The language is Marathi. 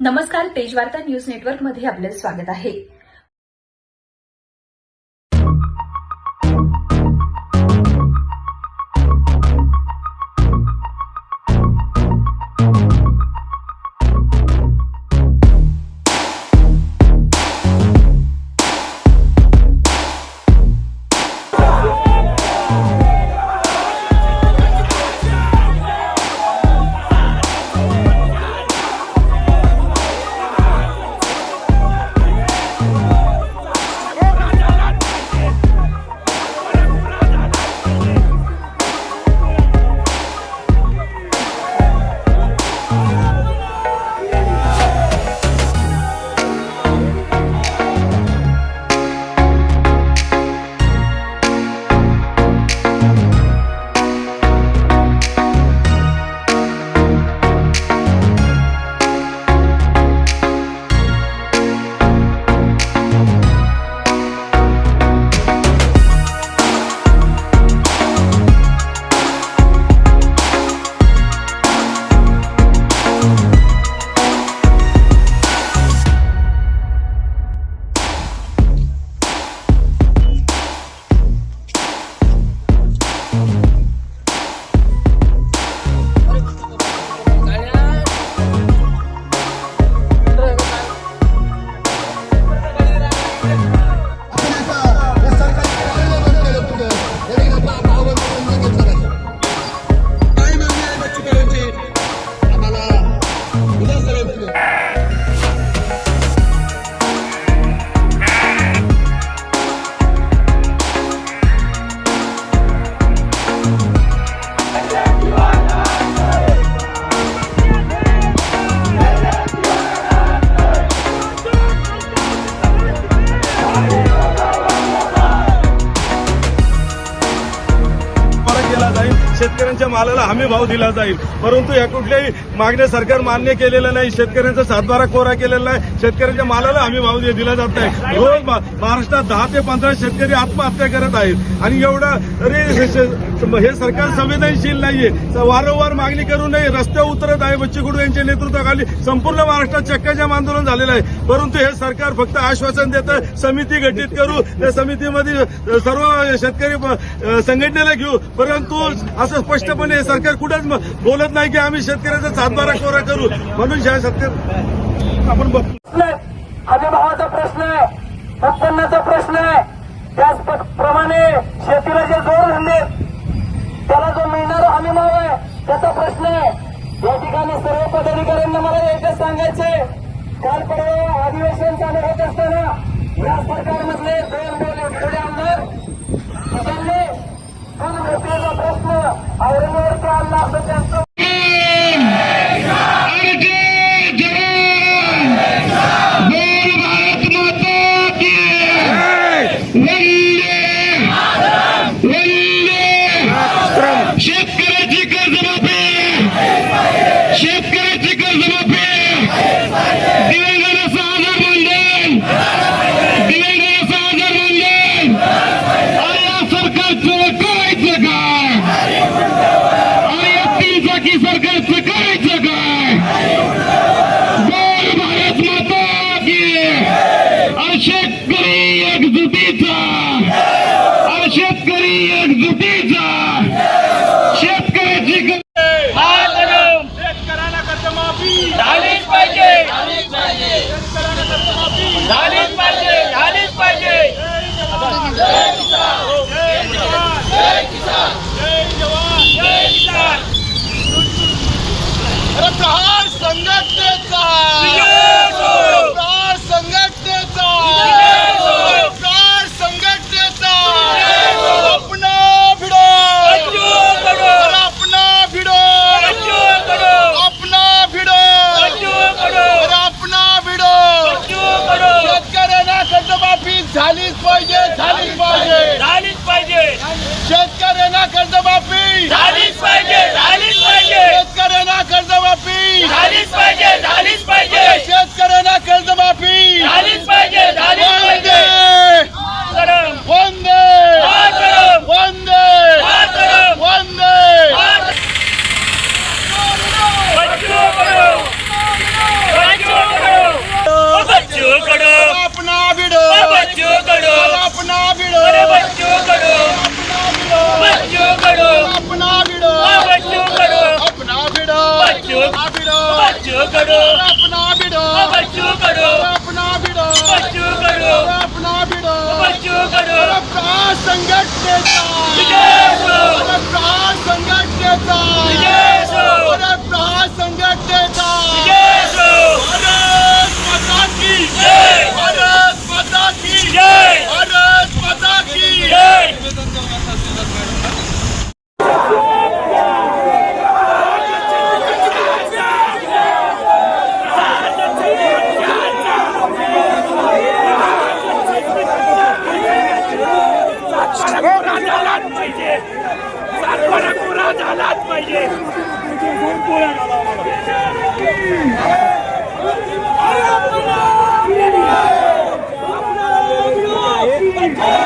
नमस्कार पेजवार्ता न्यूज नेटवर्कमध्ये आपले स्वागत आहे. शेतकऱ्यांच्या मालाला हमी भाव दिला जाईल. परंतु या कुठल्याही मागण्या सरकार मान्य केलेलं नाही. शेतकऱ्यांचा सातबारा कोरा केलेला नाही. शेतकऱ्यांच्या मालाला हमी भाव दिला जात नाही. रोज महाराष्ट्रात दहा ते पंधरा शेतकरी आत्महत्या करत आहेत. आणि एवढं तरी हे सरकार संवेदनशील नाहीये. वारंवार मागणी करू नये. रस्त्यावर उतरत आहे. बच्चू कडू यांच्या नेतृत्वाखाली संपूर्ण महाराष्ट्रात चक्काजाम आंदोलन झालेलं आहे. परंतु हे सरकार फक्त आश्वासन देतं समिती गठीत करू. त्या समितीमध्ये सर्व शेतकरी संघटनेला घेऊ. परंतु असं स्पष्टपणे हे सरकार कुठंच बोलत नाही की आम्ही शेतकऱ्याचा सातबारा कोरा करू. म्हणून शा- शेतकरी आपण बघतो प्रश्न प्रश्न उत्पन्नाचा प्रश्न त्याचप्रमाणे शेतीला जे जोड आहे प्रश्न या ठिकाणी सर्व पदाधिकाऱ्यांना मला एकच सांगायचे काल परवा अधिवेशन चालू होत असताना या सरकारमधले दोन बाकी सरकारचं करायचं काय? बोल भारत माता की! शेतकरी एकजुटीचा! शेतकरी एकजुटीचा! पाहिजे झालीच पाहिजे. झालीच पाहिजे. शेतकऱ्यांना कर्जमाफी. झाली झालाच पाहिजे सातबारा पुरा झालाच पाहिजे Yeah.